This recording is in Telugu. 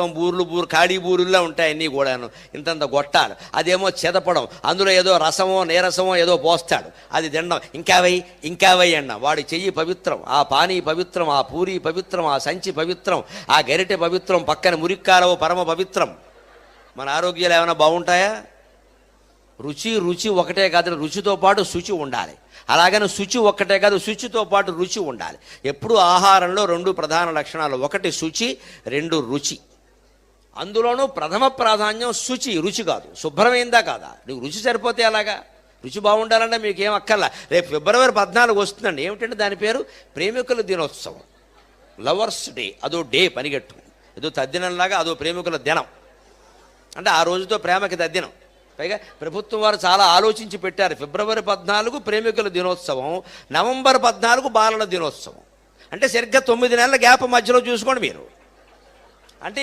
మొత్తం బూర్లు బూరు ఖాళీ బూరుల్లో ఉంటాయి అన్నీ కూడాను. ఇంతంత గొట్టాలు. అదేమో చెదపడం. అందులో ఏదో రసమో నీరసమో ఏదో పోస్తాడు. అది తినడం. ఇంకా వై ఇంకా వై అన్న. వాడి చెయ్యి పవిత్రం. ఆ పానీ పవిత్రం ఆ పూరి పవిత్రం ఆ సంచి పవిత్రం ఆ గరిటె పవిత్రం పక్కన మురిక్కాలవ పరమ పవిత్రం. మన ఆరోగ్యాలు ఏమైనా బాగుంటాయా? రుచి రుచి ఒకటే కాదు. రుచితో పాటు శుచి ఉండాలి. అలాగని శుచి ఒక్కటే కాదు. శుచితో పాటు రుచి ఉండాలి. ఎప్పుడు ఆహారంలో రెండు ప్రధాన లక్షణాలు. ఒకటి శుచి రెండు రుచి. అందులోనూ ప్రథమ ప్రాధాన్యం శుచి రుచి కాదు. శుభ్రమైందా కాదా? నీకు రుచి సరిపోతే అలాగా రుచి బాగుండాలంటే మీకు ఏం అక్కర్లా. రేపు ఫిబ్రవరి పద్నాలుగు వస్తుందండి. ఏమిటంటే దాని పేరు? ప్రేమికుల దినోత్సవం. Lovers day. అదో డే పనిగట్టు ఏదో తద్దినంలాగా అదో ప్రేమికుల దినం. అంటే ఆ రోజుతో ప్రేమకి తద్దినం. పైగా ప్రభుత్వం వారు చాలా ఆలోచించి పెట్టారు. ఫిబ్రవరి పద్నాలుగు ప్రేమికుల దినోత్సవం నవంబర్ పద్నాలుగు బాలల దినోత్సవం. అంటే సరిగ్గా తొమ్మిది నెలల గ్యాప్ మధ్యలో చూసుకోండి మీరు.